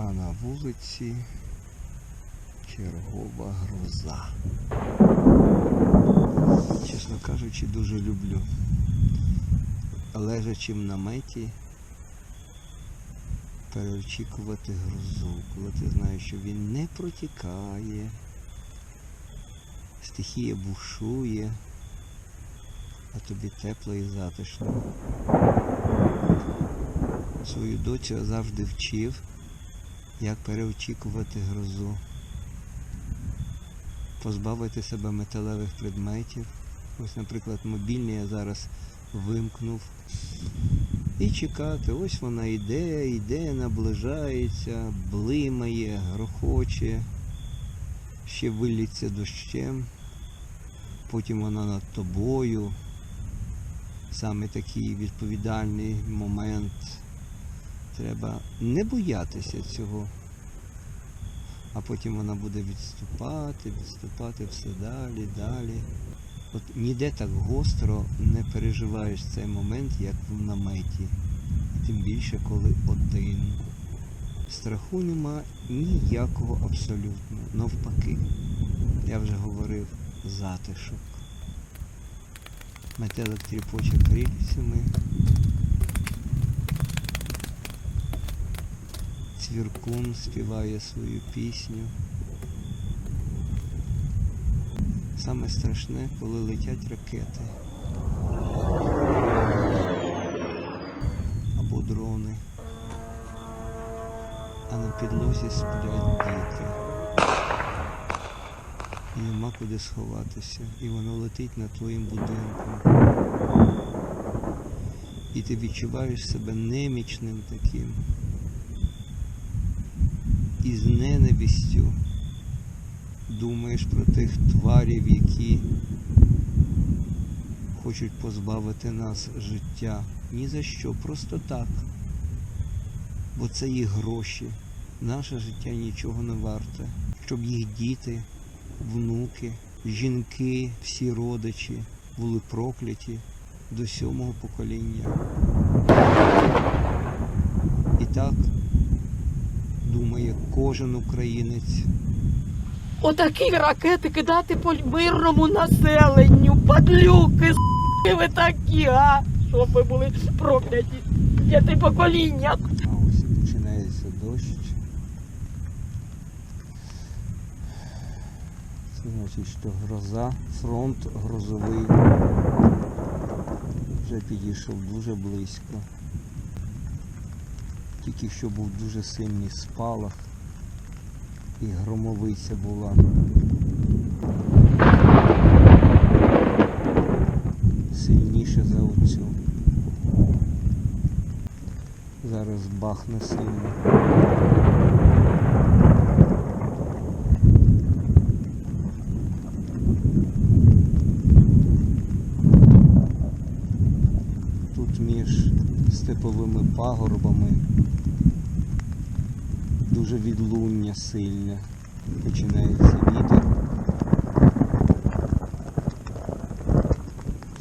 А на вулиці чергова гроза. Чесно кажучи, дуже люблю. Лежачи в наметі, переочікувати грозу, коли ти знаєш, що він не протікає, стихія бушує, а тобі тепло і затишно. Свою я завжди вчив, як переочікувати грозу, позбавити себе металевих предметів. Ось, наприклад, мобільний я зараз вимкнув. І чекати, ось вона йде, йде, наближається, блимає, грохоче, ще виліться дощем, потім вона над тобою. Саме такий відповідальний момент. Треба не боятися цього. А потім вона буде відступати, відступати все далі, далі. От ніде так гостро не переживаєш цей момент, як в наметі. Тим більше, коли один. Страху нема ніякого абсолютно. Навпаки. Я вже говорив затишок. Метелик тріпоче крильцями. Цвіркун співає свою пісню. Саме страшне, коли летять ракети. Або дрони. А на підлозі сплять діти. І нема куди сховатися. І воно летить над твоїм будинком. І ти відчуваєш себе немічним таким. І з ненавистю думаєш про тих тварів, які хочуть позбавити нас життя. Ні за що, просто так. Бо це їх гроші. Наше життя нічого не варте. Щоб їх діти, внуки, жінки, всі родичі були прокляті до сьомого покоління. І так думає кожен українець. Отакі ракети кидати по мирному населенню. Падлюки, с**ки ви такі, а? Щоб ви були прокляті. П'яти покоління. А ось починається дощ. Це значить, що гроза, фронт грозовий вже підійшов дуже близько. Тільки що був дуже сильний спалах і громовиця була. Сильніше за оцю. Зараз бахне сильно. Тут між степовими пагорбами дуже відлуння сильне. Починається вітер.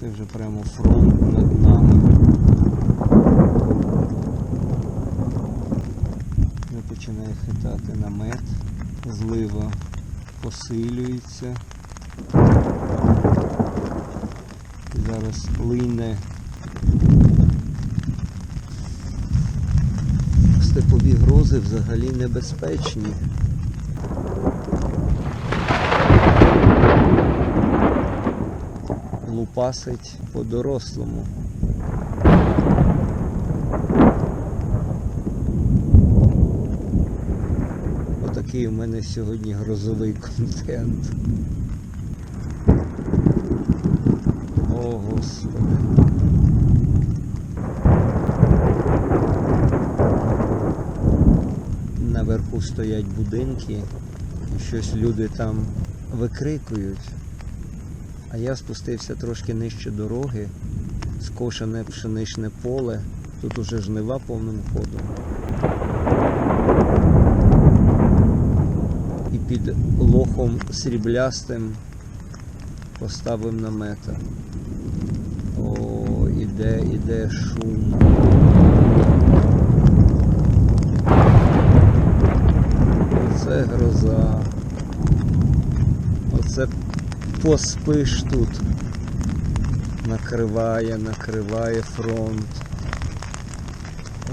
Це вже прямо фронт над нами. Вже починає хитати намет, злива посилюється. Зараз лине степові взагалі небезпечні. Лупасить по-дорослому. Отакий у мене сьогодні грозовий контент. О, Господи. Стоять будинки, і щось люди там викрикують. А я спустився трошки нижче дороги, скошене пшеничне поле. Тут уже жнива повним ходом. І під лохом сріблястим поставив намета. О, іде, іде шум. Оце гроза. Оце поспиш тут. Накриває, накриває фронт.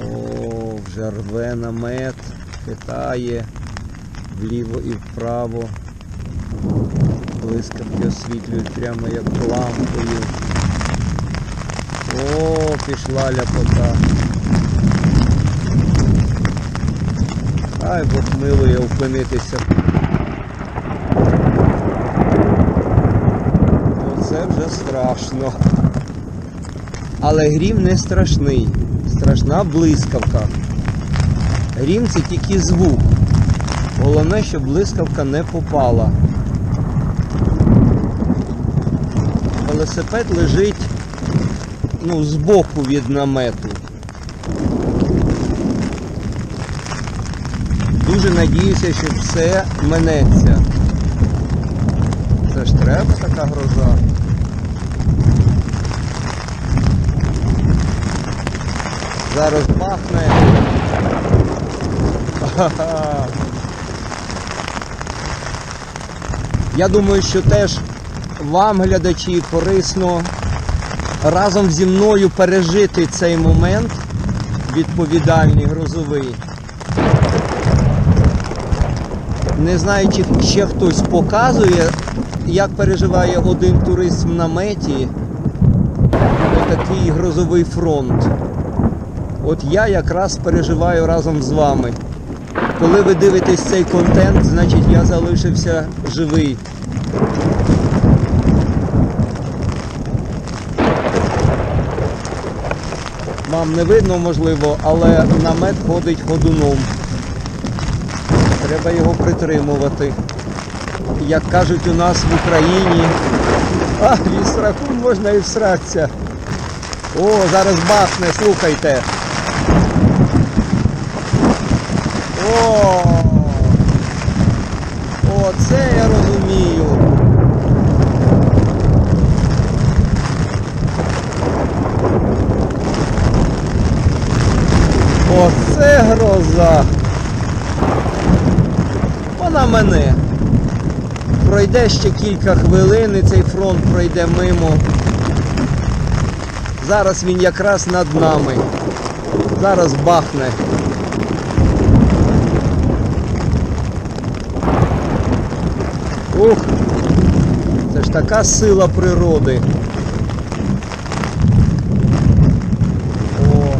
О, вже рве намет, хитає вліво і вправо. Блискавки освітлюють прямо як лампою. О, пішла ляпота. Ай, Бог милує опинитися. Оце вже страшно. Але грім не страшний. Страшна блискавка. Грім це тільки звук. Головне, щоб блискавка не попала. Велосипед лежить ну, збоку від намету. Дуже надіюся, що все минеться. Це ж треба така гроза. Зараз. Ха-ха. Я думаю, що теж вам, глядачі, корисно разом зі мною пережити цей момент відповідальний, грозовий. Не знаю, чи ще хтось показує, як переживає один турист в наметі такий грозовий фронт. От я якраз переживаю разом з вами. Коли ви дивитесь цей контент, значить я залишився живий. Вам не видно, можливо, але намет ходить ходуном. Треба його притримувати. Як кажуть у нас в Україні, а від можна і всратися. О, зараз бахне, слухайте. О! О, це я розумію. Оце гроза. Вона мене. Пройде ще кілька хвилин і цей фронт пройде мимо. Зараз він якраз над нами. Зараз бахне. Ух! Це ж така сила природи. О.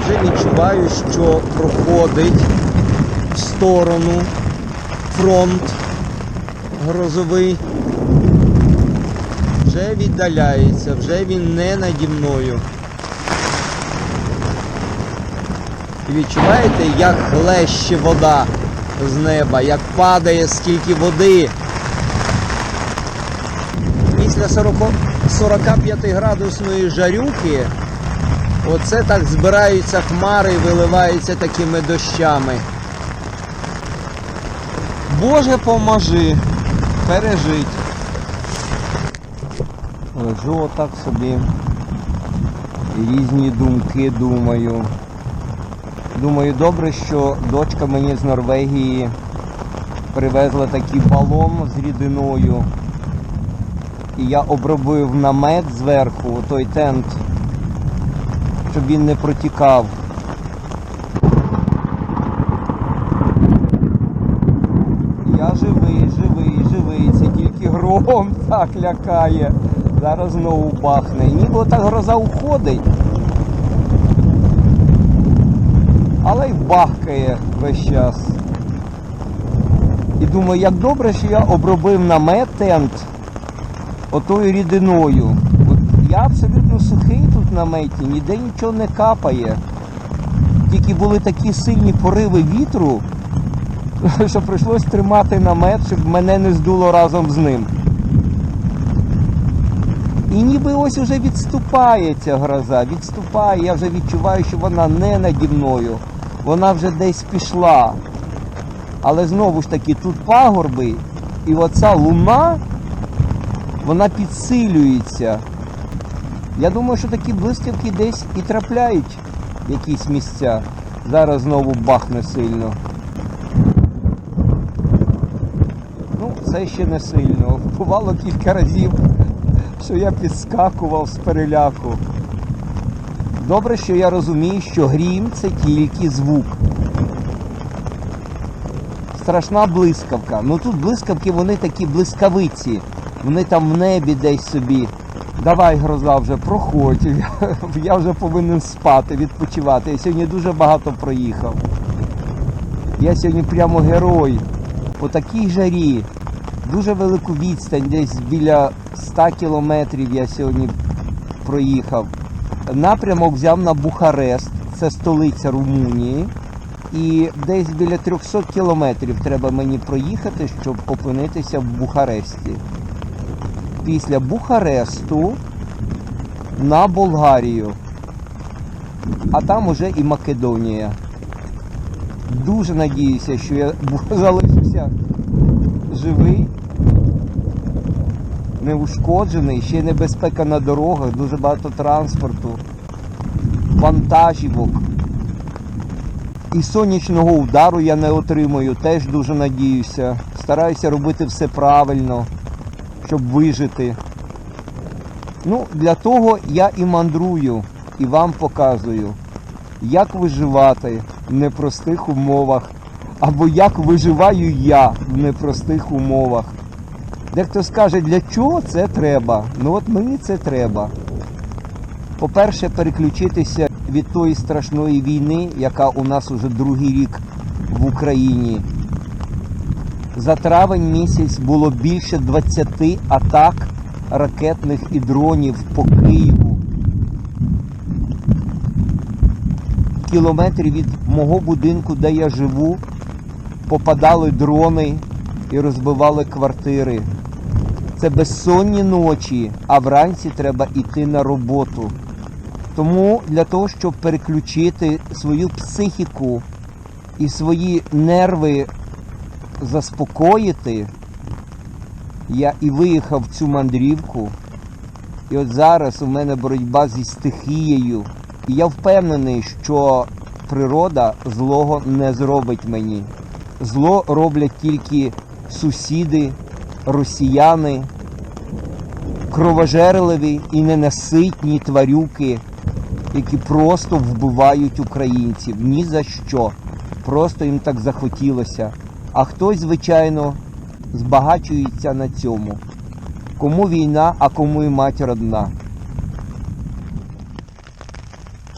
Вже відчуваю, що проходить в сторону фронт грозовий. Вже віддаляється, вже він не наді мною. І Відчуваєте, як глеще вода з неба, як падає скільки води. Після 40, 45 градусної жарюки оце так збираються хмари і виливаються такими дощами. Боже поможи пережить. Лежу отак собі. Різні думки думаю. Думаю, добре, що дочка мені з Норвегії привезла такий балон з рідиною. І я обробив намет зверху, той тент, щоб він не протікав. Я живий, живий, живий. Це тільки гром так лякає. Зараз знову бахне. Ніби так гроза уходить. Але й бахкає весь час. І думаю, як добре, що я обробив намет тент отою рідиною. От я абсолютно сухий тут в наметі, ніде нічого не капає. Тільки були такі сильні пориви вітру, що прийшлось тримати намет, щоб мене не здуло разом з ним. І ніби ось уже відступає ця гроза, відступає, я вже відчуваю, що вона не наді мною. Вона вже десь пішла. Але знову ж таки, тут пагорби, і оця луна, вона підсилюється. Я думаю, що такі блискавки десь і трапляють в якісь місця. Зараз знову бахне сильно. Ну, це ще не сильно. Бувало кілька разів, що я підскакував з переляку. Добре, що я розумію, що грім це тільки звук. Страшна блискавка. Ну тут блискавки, вони такі блискавиці. Вони там в небі десь собі. Давай, гроза, вже проходь. Я, вже повинен спати, відпочивати. Я сьогодні дуже багато проїхав. Я сьогодні прямо герой. По такій жарі. Дуже велику відстань, десь біля 100 кілометрів я сьогодні проїхав. Напрямок взяв на Бухарест, це столиця Румунії. І десь біля 300 кілометрів треба мені проїхати, щоб опинитися в Бухаресті. Після Бухаресту на Болгарію. А там уже і Македонія. Дуже надіюся, що я залишуся живий, неушкоджений, ще й небезпека на дорогах, дуже багато транспорту, вантажівок. І сонячного удару я не отримую, теж дуже надіюся. Стараюся робити все правильно, щоб вижити. Ну, для того я і мандрую, і вам показую, як виживати в непростих умовах, або як виживаю я в непростих умовах. Дехто скаже, для чого це треба? Ну от мені це треба. По-перше, переключитися від тої страшної війни, яка у нас уже другий рік в Україні. За травень місяць було більше 20 атак ракетних і дронів по Києву. Кілометрів від мого будинку, де я живу, попадали дрони і розбивали квартири. Це безсонні ночі, а вранці треба йти на роботу. Тому для того, щоб переключити свою психіку і свої нерви заспокоїти, я і виїхав в цю мандрівку. І от зараз у мене боротьба зі стихією. І я впевнений, що природа злого не зробить мені. Зло роблять тільки сусіди, росіяни, кровожерливі і ненаситні тварюки, які просто вбивають українців. Ні за що. Просто їм так захотілося. А хтось, звичайно, збагачується на цьому. Кому війна, а кому і мать родна.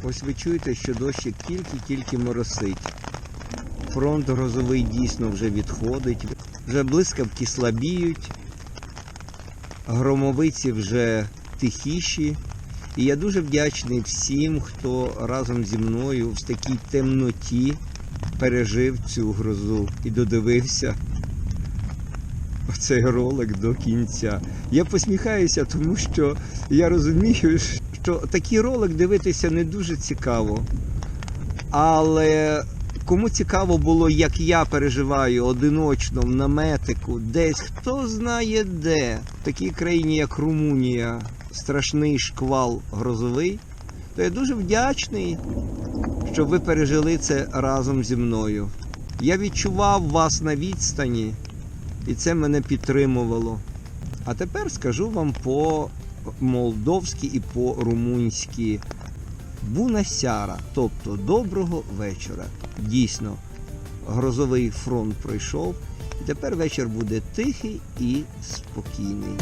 Ось ви чуєте, що дощик тільки-тільки моросить. Фронт грозовий дійсно вже відходить. Вже блискавки слабіють, громовиці вже тихіші. І я дуже вдячний всім, хто разом зі мною в такій темноті пережив цю грозу і додивився оцей ролик до кінця. Я посміхаюся, тому що я розумію, що такий ролик дивитися не дуже цікаво. Але кому цікаво було, як я переживаю одиночно в наметику, десь хто знає де, в такій країні, як Румунія, страшний шквал грозовий, то я дуже вдячний, що ви пережили це разом зі мною. Я відчував вас на відстані, і це мене підтримувало. А тепер скажу вам по молдовськи і по румунськи. Бунасяра, тобто доброго вечора. Дійсно, грозовий фронт пройшов, і тепер вечір буде тихий і спокійний.